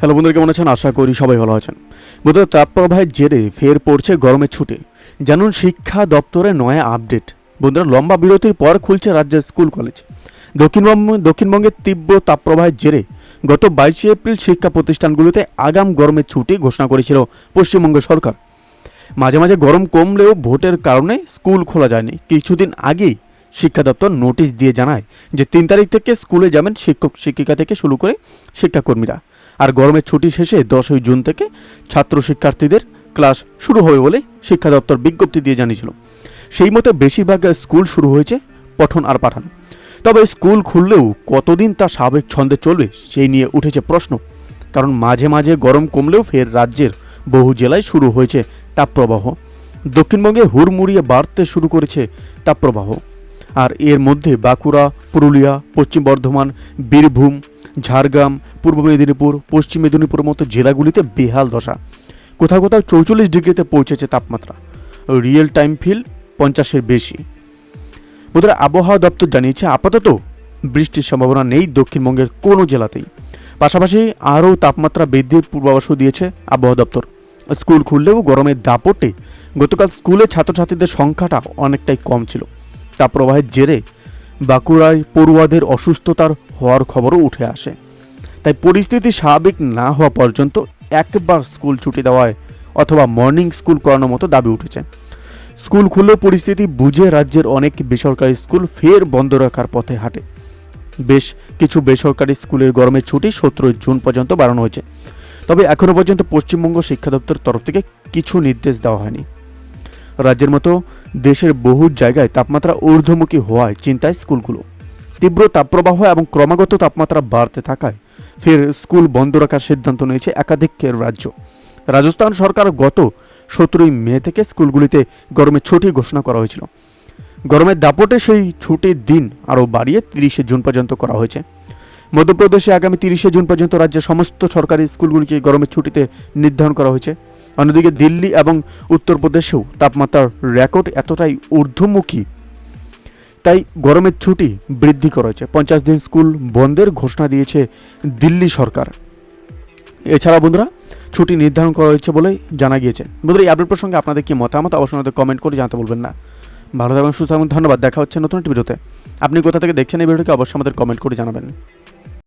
Hello বন্ধুরা, কেমন আছেন? আশা করি সবাই ভালো আছেন। বন্ধুরা, তাপপ্রবাহের জেরে ফের পড়ছে গরমের ছুটি। জানুন, শিক্ষা দপ্তরের নয়া আপডেট। বন্ধুরা, লম্বা বিরতির পর খুলছে রাজ্যের স্কুল, কলেজ। দক্ষিণবঙ্গ, দক্ষিণবঙ্গের তীব্র তাপপ্রবাহের জেরে গত বাইশে এপ্রিল শিক্ষা প্রতিষ্ঠানগুলোতে আগাম গরমের ছুটি ঘোষণা করেছিল পশ্চিমবঙ্গ সরকার। মাঝে মাঝে গরম কমলেও ভোটের কারণে স্কুল খোলা যায়নি। কিছুদিন আগেই শিক্ষা দপ্তর নোটিশ দিয়ে জানায় যে তিন তারিখ থেকে স্কুলে যাবেন শিক্ষক শিক্ষিকা থেকে শুরু করে শিক্ষাকর্মীরা। আর গরমের ছুটি শেষে দশই জুন থেকে ছাত্র শিক্ষার্থীদের ক্লাস শুরু হবে বলে শিক্ষা দপ্তর বিজ্ঞপ্তি দিয়ে জানিয়েছিল। সেই মতো বেশিরভাগ স্কুল শুরু হয়েছে পঠন আর পাঠান। তবে স্কুল খুললেও কতদিন তা স্বাভাবিক ছন্দে চলবে সেই নিয়ে উঠেছে প্রশ্ন। কারণ মাঝে মাঝে গরম কমলেও ফের রাজ্যের বহু জেলায় শুরু হয়েছে তাপপ্রবাহ দক্ষিণবঙ্গে হুড়মুড়িয়ে বাড়তে শুরু করেছে তাপপ্রবাহ আর এর মধ্যে বাঁকুড়া, পুরুলিয়া, পশ্চিম বর্ধমান, বীরভূম, ঝাড়গ্রাম, পূর্ব মেদিনীপুর, পশ্চিম মেদিনীপুরের মতো জেলাগুলিতে বেহাল দশা। কোথাও কোথাও চৌচল্লিশ ডিগ্রিতে পৌঁছেছে তাপমাত্রা। রিয়েল টাইম ফিল পঞ্চাশের বেশি। বন্ধুরা, আবহাওয়া দপ্তর জানিয়েছে, আপাতত বৃষ্টির সম্ভাবনা নেই দক্ষিণবঙ্গের কোনো জেলাতেই। পাশাপাশি আরও তাপমাত্রা বৃদ্ধির পূর্বাভাসও দিয়েছে আবহাওয়া দপ্তর। স্কুল খুললেও গরমের দাপটে গতকাল স্কুলে ছাত্রছাত্রীদের সংখ্যাটা অনেকটাই কম ছিল। তাপপ্রবাহের জেরে বাঁকুড়ায় পড়ুয়াদের অসুস্থতার হওয়ার খবরও উঠে আসে। তাই পরিস্থিতি স্বাভাবিক না হওয়া পর্যন্ত একবার স্কুল ছুটি দেওয়ায় অথবা মর্নিং স্কুল করানোর মতো দাবি উঠেছে। স্কুল খুললেও পরিস্থিতি বুঝে রাজ্যের অনেক বেসরকারি স্কুল ফের বন্ধ রাখার পথে হাঁটে। বেশ কিছু বেসরকারি স্কুলের গরমের ছুটি সতেরোই জুন পর্যন্ত বাড়ানো হয়েছে। তবে এখনও পর্যন্ত পশ্চিমবঙ্গ শিক্ষা দপ্তরের তরফ থেকে কিছু নির্দেশ দেওয়া হয়নি। রাজ্যের মতো দেশের বহু জায়গায় তাপমাত্রা ঊর্ধ্বমুখী হওয়ায় চিন্তায় স্কুলগুলো। তীব্র তাপপ্রবাহ এবং ক্রমাগত তাপমাত্রা বাড়তে থাকায় ফের স্কুল বন্ধ রাখার সিদ্ধান্ত নিয়েছে একাধিক রাজ্য। রাজস্থান সরকার গত সতেরোই মে থেকে স্কুলগুলিতে গরমের ছুটি ঘোষণা করা হয়েছিল। গরমের দাপটে সেই ছুটির দিন আরও বাড়িয়ে তিরিশে জুন পর্যন্ত করা হয়েছে। মধ্যপ্রদেশে আগামী তিরিশে জুন পর্যন্ত রাজ্যের সমস্ত সরকারি স্কুলগুলিকে গরমের ছুটিতে নির্ধারণ করা হয়েছে। অন্যদিকে দিল্লি এবং উত্তরপ্রদেশেও তাপমাত্রার রেকর্ড এতটাই ঊর্ধ্বমুখী, তাই গরমের ছুটি বৃদ্ধি করা হয়েছে পঞ্চাশ দিন স্কুল বন্ধের ঘোষণা দিয়েছে দিল্লি সরকার। এছাড়া বন্ধুরা, ছুটি নির্ধারণ করা হয়েছে বলে জানা গিয়েছে। বন্ধুরা, এই আপডেট প্রসঙ্গে আপনাদের কি মতামত? অবশ্যই আমাদের কমেন্ট করে জানাতে বলবেন না। ভালো থাকবেন, সুস্থ থাকবেন, ধন্যবাদ। দেখা হচ্ছে নতুন একটি ভিডিওতে। আপনি কোথা থেকে দেখছেন এই ভিডিওকে অবশ্যই আমাদের কমেন্ট করে জানাবেন।